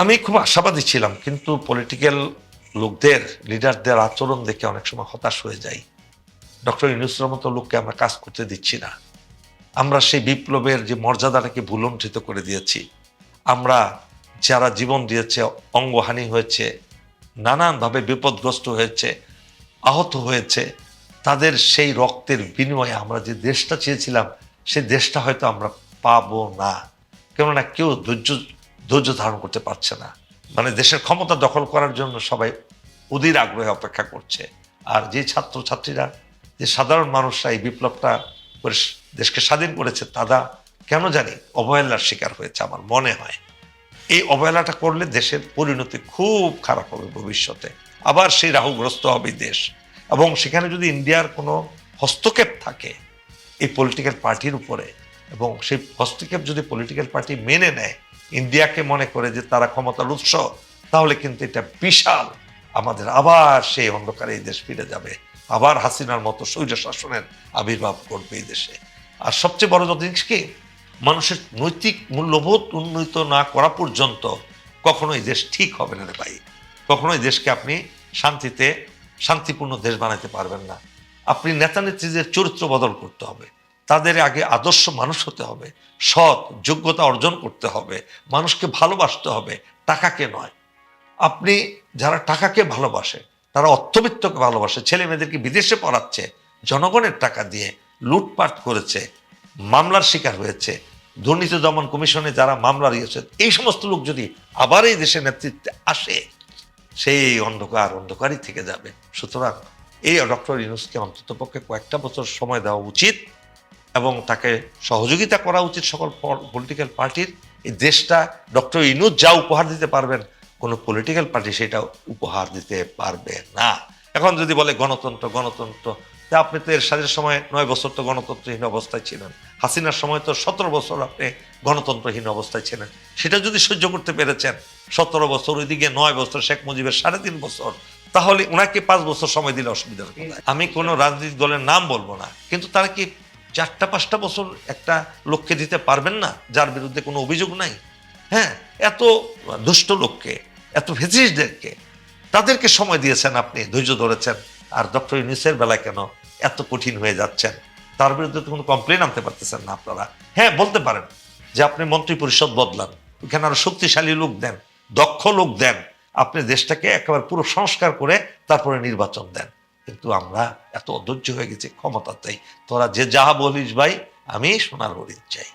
আমি খুব আশাবাদী ছিলাম, কিন্তু পলিটিক্যাল লোকদের লিডারদের আচরণ দেখে অনেক সময় হতাশ হয়ে যাই। ডক্টর ইউনুসের মতো লোককে আমরা কাজ করতে দিচ্ছি না। আমরা সেই বিপ্লবের যে মর্যাদাটাকে ভুলণ্ঠিত করে দিয়েছি। আমরা যারা জীবন দিয়েছে, অঙ্গহানি হয়েছে, নানানভাবে বিপদগ্রস্ত হয়েছে, আহত হয়েছে, তাদের সেই রক্তের বিনিময়ে আমরা যে দেশটা চেয়েছিলাম সেই দেশটা হয়তো আমরা পাবো না। কেননা কেউ ধৈর্য ধৈর্য ধারণ করতে পারছে না। মানে দেশের ক্ষমতা দখল করার জন্য সবাই অধীর আগ্রহে অপেক্ষা করছে। আর যে ছাত্র ছাত্রীরা যে সাধারণ মানুষরা এই বিপ্লবটা করে দেশকে স্বাধীন করেছে, তারা কেন জানি অবহেলার শিকার হয়েছে আমার মনে হয়। এই অবহেলাটা করলে দেশের পরিণতি খুব খারাপ হবে ভবিষ্যতে। আবার সেই রাহুগ্রস্ত হবে দেশ। এবং সেখানে যদি ইন্ডিয়ার কোনো হস্তক্ষেপ থাকে এই পলিটিক্যাল পার্টির উপরে, এবং সেই হস্তক্ষেপ যদি পলিটিক্যাল পার্টি মেনে নেয় ইন্ডিয়াকে মনে করে যে তারা ক্ষমতার উৎস, তাহলে কিন্তু এটা বিশাল। আমাদের আবার সেই অন্ধকারে এই দেশ ফিরে যাবে। আবার হাসিনার মতো স্বৈর শাসনের আবির্ভাব করবে এই দেশে। আর সবচেয়ে বড় যত জিনিস কি, মানুষের নৈতিক মূল্যবোধ উন্নীত না করা পর্যন্ত কখনো এই দেশ ঠিক হবে না রে ভাই। কখনোই দেশকে আপনি শান্তিতে, শান্তিপূর্ণ দেশ বানাতে পারবেন না। আপনি নেতা নেত্রীদের চরিত্র বদল করতে হবে। তাদের আগে আদর্শ মানুষ হতে হবে। সৎ, যোগ্যতা অর্জন করতে হবে। মানুষকে ভালোবাসতে হবে। টাকাকে নয়। আপনি যারা টাকাকে ভালোবাসে, তারা অর্থবিত্তকে ভালোবাসে, ছেলে মেয়েদেরকে বিদেশে পড়াচ্ছে, জনগণের টাকা দিয়ে লুটপাট করেছে, মামলার শিকার হয়েছে, দুর্নীতি দমন কমিশনে যারা মামলা দিয়েছে, এই সমস্ত লোক যদি আবার এই দেশের নেতৃত্বে আসে, সেই অন্ধকার অন্ধকারই থেকে যাবে। সুতরাং এই ডক্টর ইউনুসকে অন্তত পক্ষে কয়েকটা বছর সময় দেওয়া উচিত। এবং তাকে সহযোগিতা করা উচিত সকল পলিটিক্যাল পার্টির এই দেশটা ডক্টর ইনুস যা উপহার দিতে পারবেন, কোনো পলিটিক্যাল পার্টি সেটা উপহার দিতে পারবে না। এখন যদি বলে গণতন্ত্র গণতন্ত্র, তা আপনি তো এর সাথে সময় নয় বছর তো গণতন্ত্রহীন অবস্থায় ছিলেন। হাসিনার সময় তো সতেরো বছর আপনি গণতন্ত্রহীন অবস্থায় ছিলেন। সেটা যদি সহ্য করতে পেরেছেন, সতেরো বছর, ওইদিকে নয় বছর, শেখ মুজিবের সাড়ে তিন বছর, তাহলে ওনাকে পাঁচ বছর সময় দিলে অসুবিধা হবে আমি কোনো রাজনৈতিক দলের নাম বলব না, কিন্তু তারা কি চারটা, পাঁচটা বছর একটা লোককে দিতে পারবেন না, যার বিরুদ্ধে কোনো অভিযোগ নাই। হ্যাঁ এত দুষ্ট লোককে, এত ভেজিসদেরকে তাদেরকে সময় দিয়েছেন আপনি, ধৈর্য ধরেছেন। আর ডক্টর ইউনিসের বেলায় কেন এত কঠিন হয়ে যাচ্ছেন? তার বিরুদ্ধে তো কোনো কমপ্লেন আনতে পারতেছেন না আপনারা। হ্যাঁ বলতে পারেন যে আপনি মন্ত্রী পরিষদ বদলান। ওখানে আরও শক্তিশালী লোক দেন, দক্ষ লোক দেন। আপনি দেশটাকে একেবারে পুরো সংস্কার করে তারপরে নির্বাচন দেন। কিন্তু আমরা এত অধৈর্য হয়ে গেছি, ক্ষমতা চাই। তোরা যে যাহা বলিস ভাই, আমি সোনার হরিণ চাই।